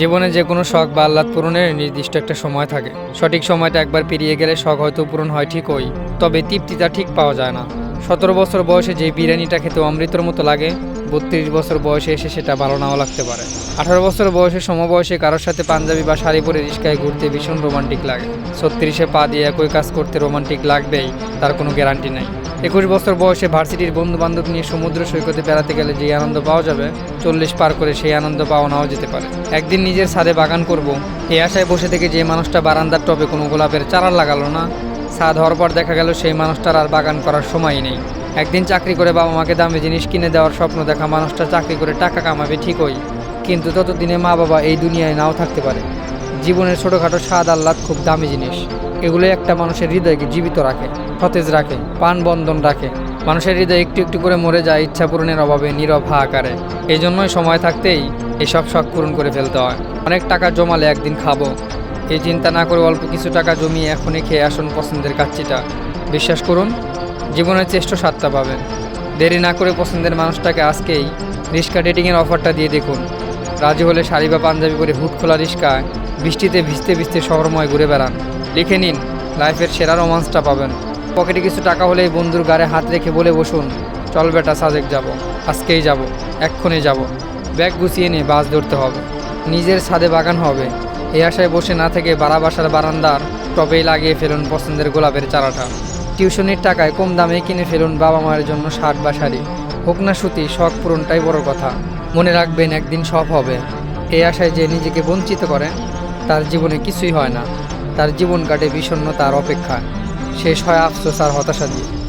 জীবনে যে কোনো শখ বা আহ্লাদ পূরণের নির্দিষ্ট একটা সময় থাকে। সঠিক সময়টা একবার পেরিয়ে গেলে শখ হয়তো পূরণ হয় ঠিকই, তবে তৃপ্তিটা ঠিক পাওয়া যায় না। সতেরো বছর বয়সে যে বিরিয়ানিটা খেতে অমৃতর মতো লাগে, বত্রিশ বছর বয়সে এসে সেটা ভালো নাও লাগতে পারে। আঠারো বছর বয়সে সমবয়সে কারোর সাথে পাঞ্জাবি বা শাড়ি পরে রিস্কায় ঘুরতে ভীষণ রোমান্টিক লাগে। ছত্রিশে পা দিয়ে একই কাজ করতে রোমান্টিক লাগবেই, তার কোনো গ্যারান্টি নাই। একুশ বছর বয়সে ভার্সিটির বন্ধু বান্ধব নিয়ে সমুদ্র সৈকতে বেড়াতে গেলে যে আনন্দ পাওয়া যাবে, চল্লিশ পার করে সেই আনন্দ পাওয়া নাও যেতে পারে। একদিন নিজের ছাদে বাগান করব এই আশায় বসে থেকে যে মানুষটা বারান্দার টবে কোনো গোলাপের চারা লাগালো না, ছাদ হওয়ার পর দেখা গেল সেই মানুষটার আর বাগান করার সময় নেই। একদিন চাকরি করে বাবা মাকে দামি জিনিস কিনে দেওয়ার স্বপ্ন দেখা মানুষটা চাকরি করে টাকা কামাবে ঠিকই, কিন্তু ততদিনে মা বাবা এই দুনিয়ায় নাও থাকতে পারে। জীবনের ছোটোখাটো স্বাদ আহ্লাদ খুব দামি জিনিস। এগুলো একটা মানুষের হৃদয়কে জীবিত রাখে, সতেজ রাখে পান বন্ধন রাখে। মানুষের হৃদয় একটু একটু করে মরে যায় ইচ্ছা পূরণের অভাবে, নীরব হাহাকারে। এই জন্যই সময় থাকতেই এসব শখ পূরণ করে ফেলতে হয়। অনেক টাকা জমালে একদিন খাব। এই চিন্তা না করে অল্প কিছু টাকা জমিয়ে এখনই খেয়ে আসুন পছন্দের কাচ্চিটা। বিশ্বাস করুন, জীবনের চেষ্ট স্বাদটা পাবেন। দেরি না করে পছন্দের মানুষটাকে আজকেই রিক্সা ডেটিংয়ের অফারটা দিয়ে দেখুন। রাজি হলে শাড়ি বা পাঞ্জাবি পরে হুট খোলা রিক্সায় বৃষ্টিতে ভিজতে ভিজতে শহরময় ঘুরে বেড়ান। লিখে নিন, লাইফের সেরা রোমান্সটা পাবেন। পকেটে কিছু টাকা হলেই বন্ধুর গাড়ে হাত রেখে বলে বসুন, চল বেটা, সাজেক যাব, আজকেই যাব, এক্ষুনি যাব। ব্যাগ গুছিয়ে নিয়ে বাস ধরতে হবে। নিজের ছাদে বাগান হবে। এই আশায় বসে না থেকে বাড়া বাসার বারান্দার টবেই লাগিয়ে ফেলুন পছন্দের গোলাপের চারাটা। টিউশনির টাকায় কম দামে কিনে ফেলুন বাবা মায়ের জন্য শার্ট বা শাড়ি। হোক না সুতি, শখ পূরণটাই বড় কথা। মনে রাখবেন একদিন সব হবে। এই আশায় যে নিজেকে বঞ্চিত করে তার জীবনে কিছুই হয় না। তার জীবন কাটে বিষণ্ণতার অপেক্ষা শেষ হয় আফসোস আর হতাশা দিয়ে